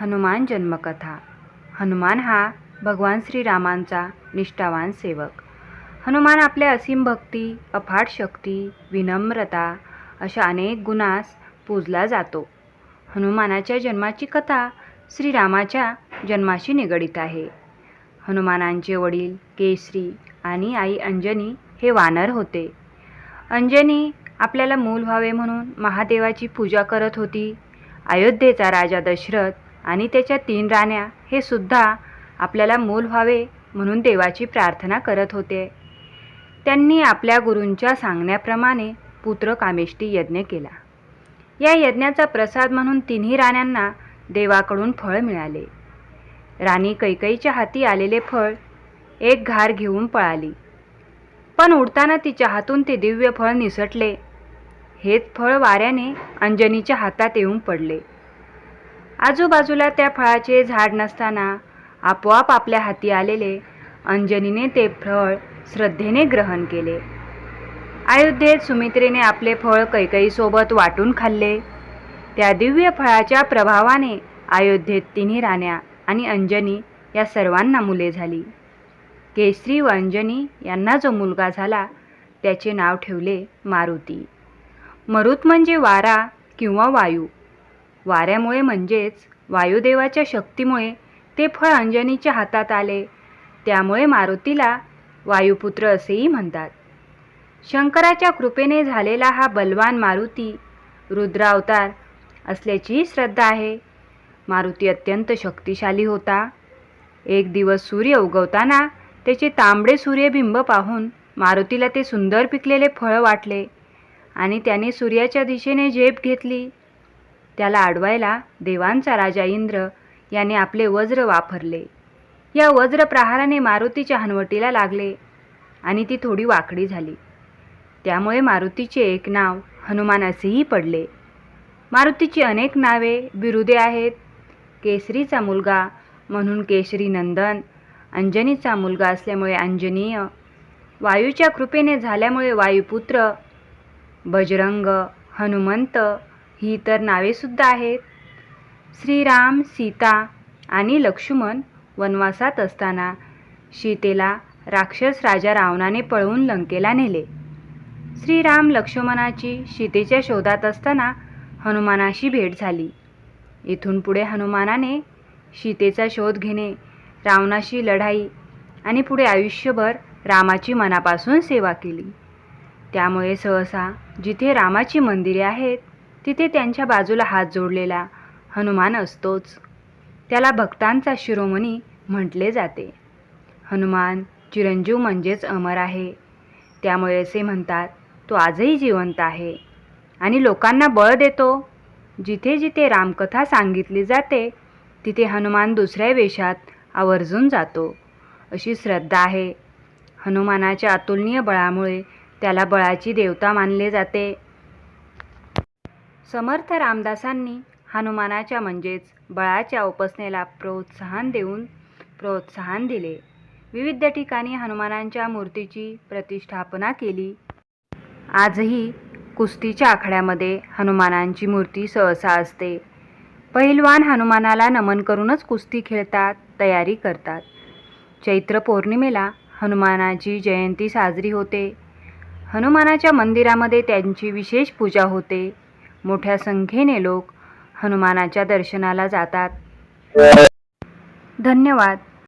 हनुमान जन्मकथा. हनुमान हा भगवान श्रीरामांचा निष्ठावान सेवक. हनुमान आपल्या असीम भक्ती अफाट शक्ती विनम्रता अशा अनेक गुणास पूजला जातो. हनुमानाच्या जन्माची कथा श्रीरामाच्या जन्माशी निगडीत आहे. हनुमानांचे वडील केसरी आणि आई अंजनी हे वानर होते. अंजनी आपल्याला मूल व्हावे म्हणून महादेवाची पूजा करत होती. अयोध्येचा राजा दशरथ आणि त्याच्या तीन राण्या हे सुद्धा आपल्याला मूल व्हावे म्हणून देवाची प्रार्थना करत होते. त्यांनी आपल्या गुरूंच्या सांगण्याप्रमाणे पुत्र कामेष्टी यज्ञ केला. या यज्ञाचा प्रसाद म्हणून तिन्ही राण्यांना देवाकडून फळ मिळाले. राणी कैकईच्या हाती आलेले फळ एक घार घेऊन पळाली. पण उडताना तिच्या हातून ते दिव्य फळ निसटले. हेच फळ वाऱ्याने अंजनीच्या हातात येऊन पडले. आजूबाजूला त्या फळाचे झाड नसताना आपोआप आपल्या हाती आलेले अंजनीने ते फळ श्रद्धेने ग्रहण केले. अयोध्येत सुमित्रेने आपले फळ कैकईसोबत वाटून खाल्ले. त्या दिव्य फळाच्या प्रभावाने अयोध्येत तिन्ही राण्या आणि अंजनी या सर्वांना मुले झाली. केसरी व अंजनी यांना जो मुलगा झाला त्याचे नाव ठेवले मारुती. मरुत म्हणजे वारा किंवा वायू. वाऱ्यामुळे म्हणजेच वायुदेवाच्या शक्तीमुळे ते फळ अंजनीच्या हातात आले. त्यामुळे मारुतीला वायुपुत्र असेही म्हणतात. शंकराच्या कृपेने झालेला हा बलवान मारुती रुद्रावतार असल्याचीही श्रद्धा आहे. मारुती अत्यंत शक्तिशाली होता. एक दिवस सूर्य उगवताना त्याचे तांबडे सूर्यबिंब पाहून मारुतीला ते सुंदर पिकलेले फळ वाटले आणि त्याने सूर्याच्या दिशेने झेप घेतली. त्याला अडवायला देवांचा राजा इंद्र याने आपले वज्र वापरले. या वज्र प्रहाराने मारुतीच्या हनवटीला लागले आणि ती थोडी वाकडी झाली. त्यामुळे मारुतीचे एक नाव हनुमान असेही पडले. मारुतीची अनेक नावे बिरुदे आहेत. केसरीचा मुलगा म्हणून केशरी नंदन अंजनीचा मुलगा असल्यामुळे अंजनीय वायूच्या कृपेने झाल्यामुळे वायुपुत्र बजरंग हनुमंत ही तर नावेसुद्धा आहेत. श्रीराम सीता आणि लक्ष्मण वनवासात असताना सीतेला राक्षस राजा रावणाने पळवून लंकेला नेले. श्रीराम लक्ष्मणाची सीतेच्या शोधात असताना हनुमानाशी भेट झाली. इथून पुढे हनुमानाने सीतेचा शोध घेणे रावणाशी लढाई आणि पुढे आयुष्यभर रामाची मनापासून सेवा केली. त्यामुळे सहसा जिथे रामाची मंदिरे आहेत तिथे त्यांच्या बाजूला हात जोडलेला. हनुमान असतोच. त्याला भक्तांचा शिरोमणी म्हटले जाते. हनुमान चिरंजीव म्हणजेच अमर आहे. त्यामुळे असे म्हणतात तो आजही जिवंत आहे. आणि लोकांना बळ देतो. जिथे जिथे रामकथा सांगितली जाते तिथे हनुमान दुसऱ्या वेशात आवर्जून जातो. अशी श्रद्धा आहे. हनुमानाच्या अतुलनीय बळामुळे त्याला बळाची देवता मानले जाते. समर्थ रामदासांनी हनुमानाच्या म्हणजेच बळाच्या उपासनेला प्रोत्साहन देऊन प्रोत्साहन दिले. विविध ठिकाणी हनुमानांच्या मूर्तीची प्रतिष्ठापना केली. आजही कुस्तीच्या आखाड्यामध्ये हनुमानांची मूर्ती सहसा असते. पहिलवान हनुमानाला नमन करूनच कुस्ती खेळतात तयारी करतात. चैत्र पौर्णिमेला हनुमानाची जयंती साजरी होते. हनुमानाच्या मंदिरामध्ये त्यांची विशेष पूजा होते. मोठ्या संख्येने लोक हनुमानाच्या दर्शनाला जातात. धन्यवाद.